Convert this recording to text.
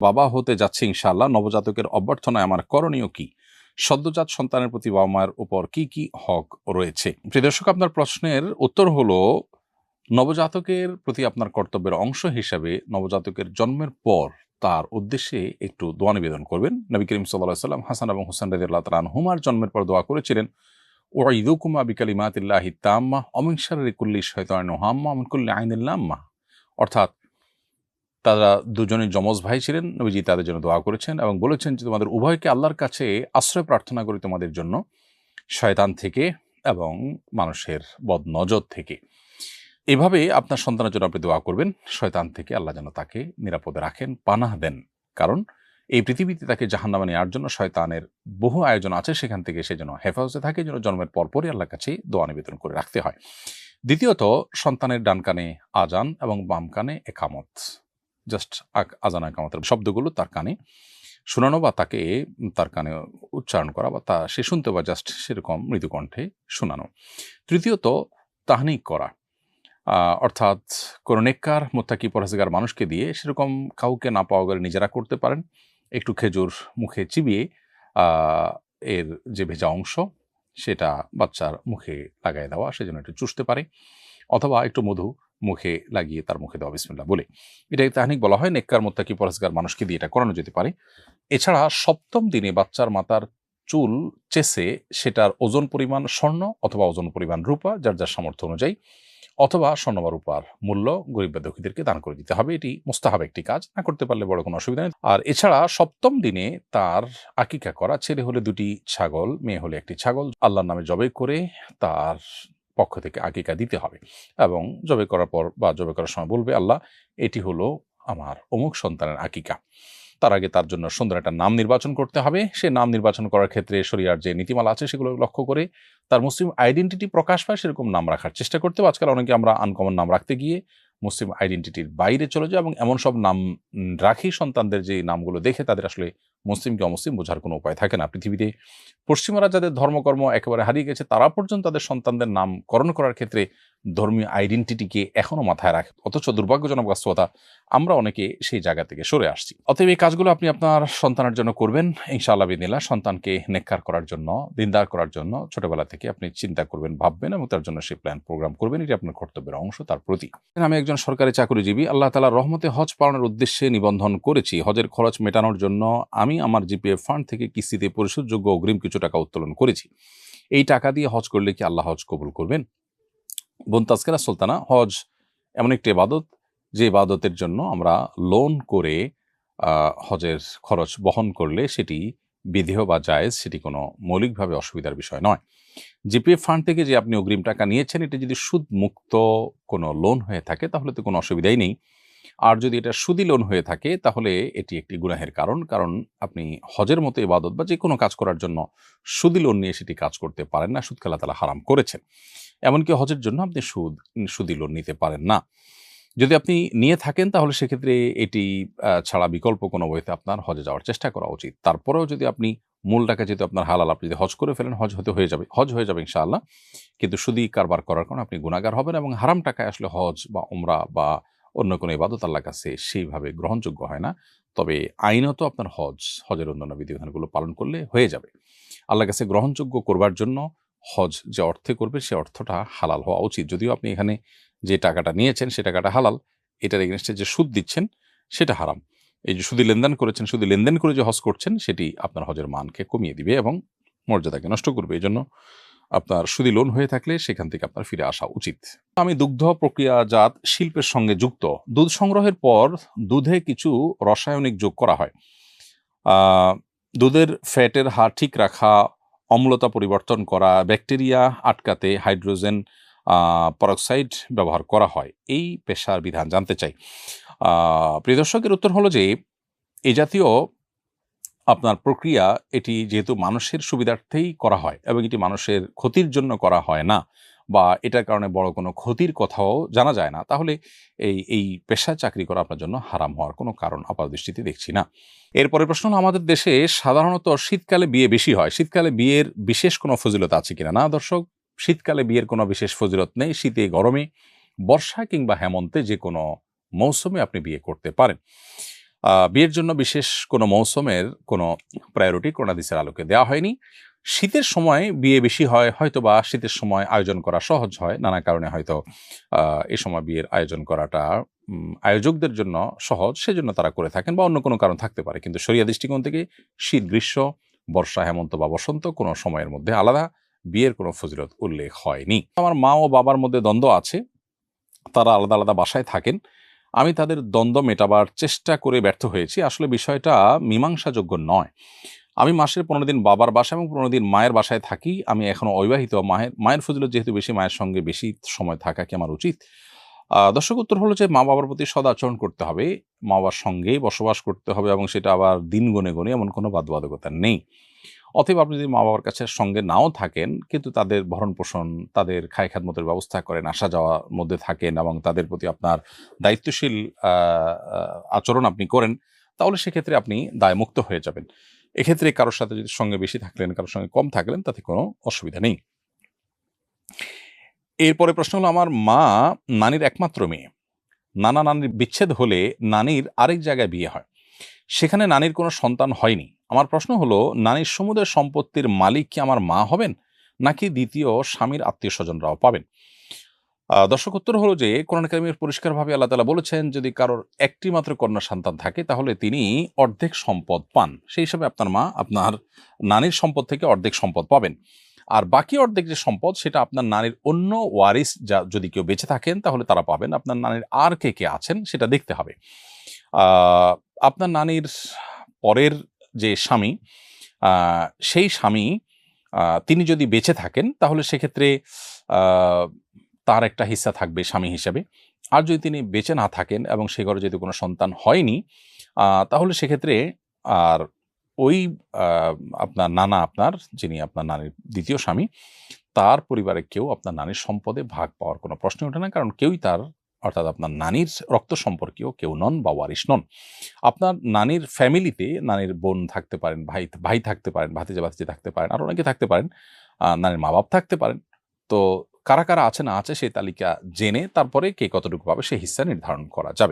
বাবা হতে যাচ্ছে ইনশাআল্লাহ। নবজাতকের অভ্যর্থনায় আমার করণীয় কি? সদ্যজাত সন্তানের প্রতি বাবা মায়ের উপর কি কি হক রয়েছে? প্রিয় দর্শক, আপনার প্রশ্নের উত্তর হলো, নবজাতকের প্রতি আপনার কর্তব্যের অংশ হিসাবে নবজাতকের জন্মের পর তার উদ্দেশ্যে একটু দোয়া নিবেদন করবেন। নবী করিম সাল্লাম হাসান এবং হোসেন রাজি আল্লাহ তালান হুমার জন্মের পর দোয়া করেছিলেন ওয়াইদুকুমা বিকালিমাতিল্লাহি তাম্মা অমিংসারি কুল্লি শয়তান হাম্মা অমিনকুল্লি আইনিল্লাম্মা অর্থাৎ তারা দুজনে যমজ ভাই ছিলেন। নবীজি তাদের জন্য দোয়া করেছেন এবং বলেছেন যে, তোমাদের উভয়কে আল্লাহর কাছে আশ্রয় প্রার্থনা করি তোমাদের জন্য, শয়তান থেকে এবং মানুষের বদ নজর থেকে। এভাবে আপনার সন্তানের জন্য আপনি দোয়া করবেন। শয়তান থেকে আল্লাহ যেন তাকে নিরাপদে রাখেন, পানাহ দেন। কারণ এই পৃথিবীতে তাকে জাহান্নামে নেওয়ার জন্য শয়তানের বহু আয়োজন আছে। সেখান থেকে সে যেন হেফাজতে থাকে, যেন জন্মের পরপরই আল্লাহর কাছে দোয়া নিবেদন করে রাখতে হয়। দ্বিতীয়ত, সন্তানের ডান কানে আজান এবং বাম কানে একামত। জাস্ট আজান একামতের শব্দগুলো তার কানে শোনানো বা তাকে তার কানে উচ্চারণ করা বা তা সে শুনতে বা জাস্ট সেরকম মৃদুকণ্ঠে শোনানো। তৃতীয়ত, তাহনিক করা। অর্থাৎ কোনো নেককার, মোত্তাকি, পরহেজগার মানুষকে দিয়ে সেরকম কাউকে না পাওয়া গেলে নিজেরা করতে পারেন। একটু খেজুর মুখে চিবিয়ে এর যে ভেজা অংশ, সেটা বাচ্চার মুখে লাগাই দেওয়া, সেজন্য একটু চুষতে পারে। অথবা একটু মধু মুখে লাগিয়ে তার মুখে দেওয়া বিসমিল্লা বলে। এটাকে তাহানিক বলা হয় নেককার মোত্তাকি পরহেজগার মানুষকে দিয়ে এটা করানো যেতে পারে। এছাড়া সপ্তম দিনে বাচ্চার মাতার চুল চেসে সেটার ওজন পরিমাণ স্বর্ণ অথবা ওজন পরিমাণ রূপা, যার যার সামর্থ্য অনুযায়ী, অথবা স্বর্ণ বা রূপার মূল্য গরিব বা দুঃখীদেরকে দান করে দিতে হবে। এটি মোস্তাহাব একটি কাজ, না করতে পারলে বড় কোনো অসুবিধা নেই। আর এছাড়া সপ্তম দিনে তার আকিকা করা, ছেলে হলে দুটি ছাগল, মেয়ে হলে একটি ছাগল, আল্লাহর নামে জবে করে তার পক্ষ থেকে আকিকা দিতে হবে। এবং জবে করার পর বা জবে করার সময় বলবে, আল্লাহ, এটি হলো আমার অমুক সন্তানের আকিকা। তার আগে তার জন্য সুন্দর একটা নাম নির্বাচন করতে হবে। সে নাম নির্বাচন করার ক্ষেত্রে শরিয়ার যে নীতিমালা আছে সেগুলো লক্ষ্য করে তার মুসলিম আইডেন্টিটি প্রকাশ পায়, সেরকম নাম রাখার চেষ্টা করতে আজকাল অনেকে আমরা আনকমন নাম রাখতে গিয়ে মুসলিম আইডেন্টিটির বাইরে চলে যায় এবং এমন সব নাম রাখি সন্তানদের যে নামগুলো দেখে তাদের আসলে মুসলিম কি অমুসলিম বোঝার কোনো উপায় থাকে না। পৃথিবীতে পশ্চিমারা যাদের ধর্মকর্ম একেবারে হারিয়ে গেছে, তারা পর্যন্ত তাদের সন্তানদের নামকরণ করার ক্ষেত্রে ধর্মীয় আইডেন্টিটিকে এখনও মাথায় রাখে, অথচ দুর্ভাগ্যজনক বাস্তবতা আমরা অনেকে সেই জায়গা থেকে সরে আসছি। অতএব এই কাজগুলো আপনি আপনার সন্তানের জন্য করবেন, ইনশাআল্লাহ বিদিল্লা সন্তানকে নেককার করার জন্য, দিনদার করার জন্য ছোটবেলা থেকে আপনি চিন্তা করবেন, ভাববেন এবং তার জন্য সেই প্ল্যান প্রোগ্রাম করবেন। এটি আপনার কর্তব্যের অংশ, তার প্রতি আমি একজন সরকারি চাকরিজীবী, আল্লাহ তালা রহমতে হজ পালনের উদ্দেশ্যে নিবন্ধন করেছি। হজের খরচ মেটানোর জন্য আমি আমার জিপিএফ ফান্ড থেকে কিস্তিতে পরিশোধযোগ্য অগ্রিম কিছু টাকা উত্তোলন করেছি। এই টাকা দিয়ে হজ করলে কি আল্লাহ হজ কবুল করবেন? বোন তাস্কেরা সুলতানা হজ এমন একটি ইবাদত, যে ইবাদতের জন্য আমরা লোন করে হজের খরচ বহন করলে সেটি বিধেয় বা জায়েজ, সেটি কোনো মৌলিকভাবে অসুবিধার বিষয় নয়। জিপিএফ ফান্ড থেকে যে আপনি অগ্রিম টাকা নিয়েছেন, এটি যদি সুদমুক্ত কোনো লোন হয়ে থাকে, তাহলে তো কোনো অসুবিধাই নেই। আর যদি এটা সুদি লোন হয়ে থাকে, তাহলে এটি একটি গুনাহের কারণ। কারণ আপনি হজের মতো ইবাদত বা যে কোনো কাজ করার জন্য সুদি লোন নিয়ে সেটি কাজ করতে পারেন না সুদ খেলা তালা হারাম করেছেন। এমনকি হজের জন্য আপনি সুদ সুদি লোন নিতে পারেন না। যদি আপনি নিয়ে থাকেন, তাহলে সেক্ষেত্রে এটি ছাড়া বিকল্প কোনো বইতে আপনার হজে যাওয়ার চেষ্টা করা উচিত। তারপরেও যদি আপনি মূল টাকা যেহেতু আপনার হালাল, আপনি যদি হজ করে ফেলেন, হজ হতে হয়ে যাবে, হজ হয়ে যাবে ইনশাআল্লাহ। কিন্তু সুদি কারবার করার কারণে আপনি গুণাগার হবেন এবং হারাম টাকায় আসলে হজ বা উমরা বা অন্য কোনো ইবাদত আল্লাহর কাছে সেইভাবে গ্রহণযোগ্য হয় না। তবে আইনত আপনার হজ, হজের অন্যান্য বিধিবিধানগুলো পালন করলে হয়ে যাবে। আল্লাহর কাছে গ্রহণযোগ্য করবার জন্য হজ যে অর্থে করবে, সে অর্থটা হালাল হওয়া উচিত। যদিও আপনি এখানে যে টাকাটা নিয়েছেন, সে টাকাটা হালাল, এটার এগেনস্টে যে সুদ দিচ্ছেন, সেটা হারাম। এই যে সুদি লেনদেন করেছেন শুধু লেনদেন করে যে হজ করছেন, সেটি আপনার হজের মানকে কমিয়ে দিবে এবং মর্যাদাকে নষ্ট করবে। এই জন্য আপনার সুদি লোন হয়ে থাকলে সেখান থেকে আপনার ফিরে আসা উচিত। আমি দুগ্ধ প্রক্রিয়াজাত শিল্পের সঙ্গে যুক্ত। দুধ সংগ্রহের পর দুধে কিছু রাসায়নিক যোগ করা হয়। দুধের ফ্যাটের হার ঠিক রাখা, অম্লতা পরিবর্তন করা, ব্যাকটেরিয়া আটকাতে হাইড্রোজেন পরক্সাইড ব্যবহার করা হয়। এই পেশার বিধান জানতে চাই। প্রিয় দর্শকের উত্তর হলো যে, এ জাতীয় আপনার প্রক্রিয়া এটি যেহেতু মানুষের সুবিধার্থেই করা হয় এবং এটি মানুষের ক্ষতির জন্য করা হয় না বা এটার কারণে বড় কোনো ক্ষতির কথাও জানা যায় না, তাহলে এই এই পেশায় চাকরি করা আপনার জন্য হারাম হওয়ার কোনো কারণ আপাত দৃষ্টিতে দেখছি না। এরপরে প্রশ্ন হলো, আমাদের দেশে সাধারণত শীতকালে বিয়ে বেশি হয়, শীতকালে বিয়ের বিশেষ কোনো ফজিলত আছে কিনা? না, দর্শক, শীতকালে বিয়ের কোনো বিশেষ ফজিলত নেই, শীতে, গরমে, বর্ষা কিংবা হেমন্তে যে কোনো মৌসুমে আপনি বিয়ে করতে পারেন। বিয়ের জন্য বিশেষ কোনো মৌসুমের কোনো প্রায়োরিটি করোনাদিসের আলোকে দেওয়া হয়নি। শীতের সময় বিয়ে বেশি হয় হয়তো বা শীতের সময় আয়োজন করা সহজ হয়। নানা কারণে হয়তো এ সময় বিয়ের আয়োজন করাটা আয়োজকদের জন্য সহজ, সেজন্য তারা করে থাকেন বা অন্য কোনো কারণ থাকতে পারে। কিন্তু শরিয়া দৃষ্টিকোণ থেকে শীত, গ্রীষ্ম, বর্ষা, হেমন্ত বা বসন্ত কোনো সময়ের মধ্যে আলাদা বিয়ের কোনো ফজিলত উল্লেখ হয়নি। আমার মা ও বাবার মধ্যে দ্বন্দ্ব আছে। তারা আলাদা আলাদা বাসায় থাকেন। আমি তাদের দ্বন্দ্ব মেটাবার চেষ্টা করে ব্যর্থ হয়েছি। আসলে বিষয়টা মীমাংসাযোগ্য নয়। আমি মাসের পনেরো দিন বাবার বাসায় এবং পনেরো দিন মায়ের বাসায় থাকি। আমি এখনও অবিবাহিত। মায়ের মায়ের ফজিলত যেহেতু বেশি, মায়ের সঙ্গে বেশি সময় থাকা কি আমার উচিত? দর্শক, উত্তর হলো যে মা বাবার প্রতি সদাচরণ করতে হবে। মা বাবার সঙ্গেই বসবাস করতে হবে এবং সেটা আবার দিন গুনে গুনে এমন কোনো বাধ্যবাধকতা নেই। অতএব আপনি যদি মা বাবার কাছে সঙ্গে নাও থাকেন, কিন্তু তাদের ভরণ পোষণ তাদের খায় মতের ব্যবস্থা করেন, আসা যাওয়ার মধ্যে থাকেন এবং তাদের প্রতি আপনার দায়িত্বশীল আচরণ আপনি করেন, তাহলে সেক্ষেত্রে আপনি দায়মুক্ত হয়ে যাবেন। এক্ষেত্রে কারোর সাথে যদি সঙ্গে বেশি থাকলেন, কারোর সঙ্গে কম থাকলেন, তাতে কোনো অসুবিধা নেই। এরপরে প্রশ্ন হলো, আমার মা নানির একমাত্র মেয়ে। নানা নানির বিচ্ছেদ হলে নানির আরেক জায়গায় বিয়ে হয়। সেখানে নানির কোনো সন্তান হয়নি। আমার প্রশ্ন হলো, নানির সমুদয় সম্পত্তির মালিক কি আমার মা হবেন, নাকি দ্বিতীয় স্বামীর আত্মীয় স্বজনরাও পাবেন দর্শক উত্তর হলো যে, কোরআন কারিমের পরিষ্কারভাবে আল্লাহ তালা বলেছেন, যদি কারোর একটি মাত্র কন্যা সন্তান থাকে, তাহলে তিনি অর্ধেক সম্পদ পান। সেই হিসাবে আপনার মা আপনার নানির সম্পদ থেকে অর্ধেক সম্পদ পাবেন। আর বাকি অর্ধেক যে সম্পদ, সেটা আপনার নানির অন্য ওয়ারিস যা যদি কেউ বেঁচে থাকেন, তাহলে তারা পাবেন। আপনার নানির আর কে কে আছেন, সেটা দেখতে হবে। আপনার নানির পরের যে স্বামী সেই স্বামী তিনি যদি বেঁচে থাকেন, তাহলে সেক্ষেত্রে তার একটা হিস্সা থাকবে স্বামী হিসাবে। আর যদি তিনি বেঁচে না থাকেন এবং সে ঘরে যদি কোনো সন্তান হয়নি তাহলে সেক্ষেত্রে আর ওই আপনার নানা আপনার, যিনি আপনার নানির দ্বিতীয় স্বামী, তার পরিবারে কেউ আপনার নানির সম্পদে ভাগ পাওয়ার কোনো প্রশ্ন ওঠে না, কারণ কেউই তার অর্থাৎ আপনার নানির রক্ত সম্পর্কীয় কেউ নন বা ওয়ারিশ নন। আপনার নানির ফ্যামিলিতে নানির বোন থাকতে পারেন, ভাই ভাই থাকতে পারেন, ভাতিজা, ভাতিজি থাকতে পারেন, আর অনেকে থাকতে পারেন। নানির মা বাপ থাকতে পারেন। তো কারা কারা আছে না আছে সেই তালিকা জেনে তারপরে কে কতটুকু পাবে সেই হিস্সা নির্ধারণ করা যাবে।